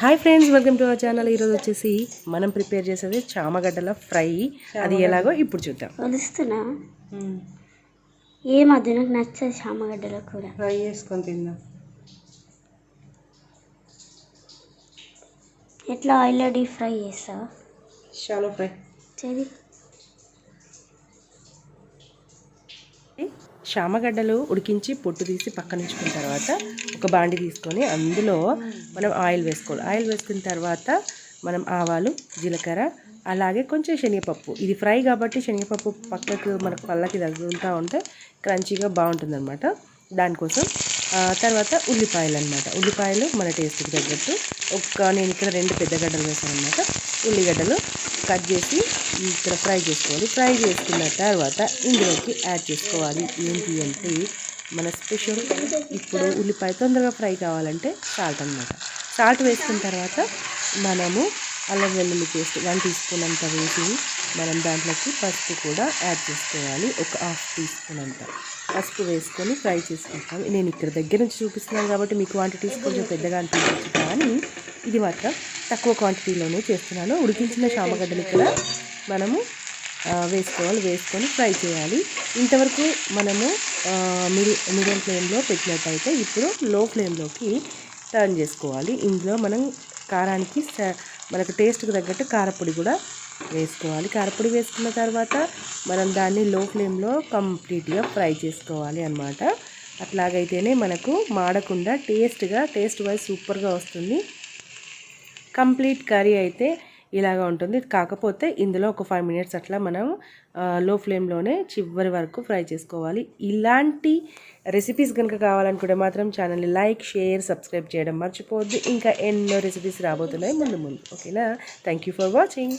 Hi friends welcome to our channel ఈరోజు వచ్చేసి మనం ప్రిపేర్ చేసేది చామగడ్డల ఫ్రై. అది ఎలాగో ఇప్పుడు చూద్దాం. కొలుస్తున్నా ఏ మధ్య నాకు నచ్చదు చామగడ్డల కూర? ఫ్రై చేసుకొని తిందాం. ఎట్లా ఆయిల్లో డీప్ ఫ్రై చేస్తావా? షాలో ఫ్రై చెది. చామగడ్డలు ఉడికించి పొట్టు తీసి పక్కన ఉంచుకున్న తర్వాత ఒక బాండి తీసుకొని అందులో మనం ఆయిల్ వేసుకోవాలి. ఆయిల్ వేసుకున్న తర్వాత మనం ఆవాలు జీలకర్ర అలాగే కొంచెం శనగపప్పు. ఇది ఫ్రై కాబట్టి శనగపప్పు పక్కకు మనకు పళ్ళకి తగులుతూ ఉంటే క్రంచీగా బాగుంటుందన్నమాట. దానికోసం తర్వాత ఉల్లిపాయలు అనమాట ఉల్లిపాయలు మన టేస్ట్కి తగ్గట్టు ఒక నేను ఇక్కడ రెండు పెద్ద గడ్డలు వేసాను అనమాట ఉల్లిగడ్డలు కట్ చేసి ఇక్కడ ఫ్రై చేసుకోవాలి. ఫ్రై చేసుకున్న తర్వాత ఇందులోకి యాడ్ చేసుకోవాలి. ఏంటి అంటే మన స్పెషల్ ఇప్పుడు ఉల్లిపాయ తొందరగా ఫ్రై కావాలంటే సాల్ట్ అనమాట సాల్ట్ వేసుకున్న తర్వాత మనము అల్లం వెల్లుల్లి పేస్ట్ వన్ టీ స్పూన్ అంత వేసి మనం దాంట్లోకి పసుపు కూడా యాడ్ చేసుకోవాలి. ఒక హాఫ్ టీ స్పూన్ అంత. పసుపు వేసుకొని ఫ్రై చేసుకుంటాం. నేను ఇక్కడ దగ్గర నుంచి చూపిస్తున్నాను కాబట్టి మీ క్వాంటిటీస్ కొంచెం పెద్దగా అనిపించవచ్చు కానీ ఇది మాత్రం తక్కువ క్వాంటిటీలోనే చేస్తున్నాను. ఉడికించిన చామగడ్డలు ఇక్కడ మనము వేసుకోవాలి. వేసుకొని ఫ్రై చేయాలి. ఇంతవరకు మనము మిడి మీడియం ఫ్లేమ్లో పెట్టినట్టయితే ఇప్పుడు లో ఫ్లేమ్లోకి టర్న్ చేసుకోవాలి. ఇందులో మనం కారానికి మనకు టేస్ట్కి తగ్గట్టు కారపొడి కూడా వేసుకోవాలి. కారపొడి వేసుకున్న తర్వాత మనం దాన్ని లో ఫ్లేమ్లో కంప్లీట్గా ఫ్రై చేసుకోవాలి అన్నమాట. అట్లాగైతేనే మనకు మాడకుండా టేస్ట్గా టేస్ట్ వైజ్ సూపర్గా వస్తుంది. కంప్లీట్ కర్రీ అయితే ఇలాగ ఉంటుంది. కాకపోతే ఇందులో ఒక ఫైవ్ మినిట్స్ అట్లా మనం లో ఫ్లేమ్లోనే చివరి వరకు ఫ్రై చేసుకోవాలి. ఇలాంటి రెసిపీస్ కనుక కావాలనుకుంటే మాత్రం ఛానల్ని లైక్ షేర్ సబ్స్క్రైబ్ చేయడం మర్చిపోవద్దు. ఇంకా ఎన్నో రెసిపీస్ రాబోతున్నాయి. ముందు ముందు. ఓకేనా? Thank you for watching.